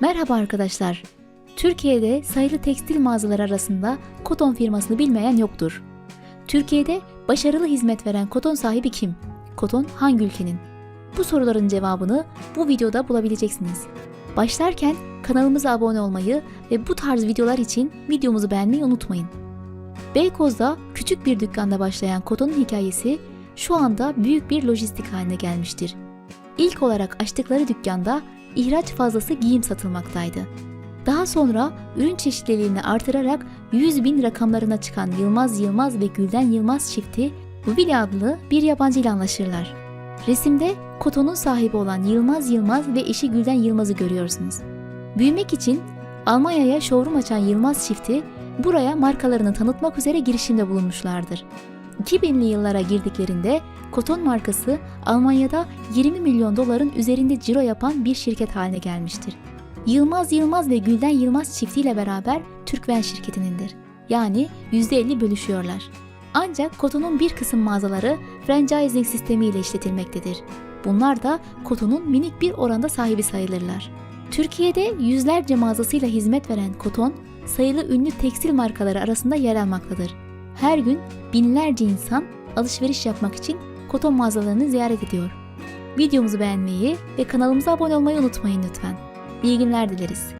Merhaba arkadaşlar. Türkiye'de sayılı tekstil mağazaları arasında Koton firmasını bilmeyen yoktur. Türkiye'de başarılı hizmet veren Koton sahibi kim? Koton hangi ülkenin? Bu soruların cevabını bu videoda bulabileceksiniz. Başlarken kanalımıza abone olmayı ve bu tarz videolar için videomuzu beğenmeyi unutmayın. Beykoz'da küçük bir dükkanda başlayan Koton'un hikayesi şu anda büyük bir lojistik haline gelmiştir. İlk olarak açtıkları dükkanda ihraç fazlası giyim satılmaktaydı. Daha sonra ürün çeşitliliğini artırarak 100 bin rakamlarına çıkan Yılmaz Yılmaz ve Gülden Yılmaz çifti Willy adlı bir yabancı ile anlaşırlar. Resimde Koton'un sahibi olan Yılmaz Yılmaz ve eşi Gülden Yılmaz'ı görüyorsunuz. Büyümek için Almanya'ya showroom açan Yılmaz çifti buraya markalarını tanıtmak üzere girişimde bulunmuşlardır. 2000'li yıllara girdiklerinde Koton markası Almanya'da 20 milyon doların üzerinde ciro yapan bir şirket haline gelmiştir. Yılmaz Yılmaz ve Gülden Yılmaz çiftiyle beraber Türkven şirketinindir. Yani %50 bölüşüyorlar. Ancak Koton'un bir kısım mağazaları franchising sistemiyle işletilmektedir. Bunlar da Koton'un minik bir oranda sahibi sayılırlar. Türkiye'de yüzlerce mağazasıyla hizmet veren Koton, sayılı ünlü tekstil markaları arasında yer almaktadır. Her gün binlerce insan alışveriş yapmak için Koton mağazalarını ziyaret ediyor. Videomuzu beğenmeyi ve kanalımıza abone olmayı unutmayın lütfen. İyi günler dileriz.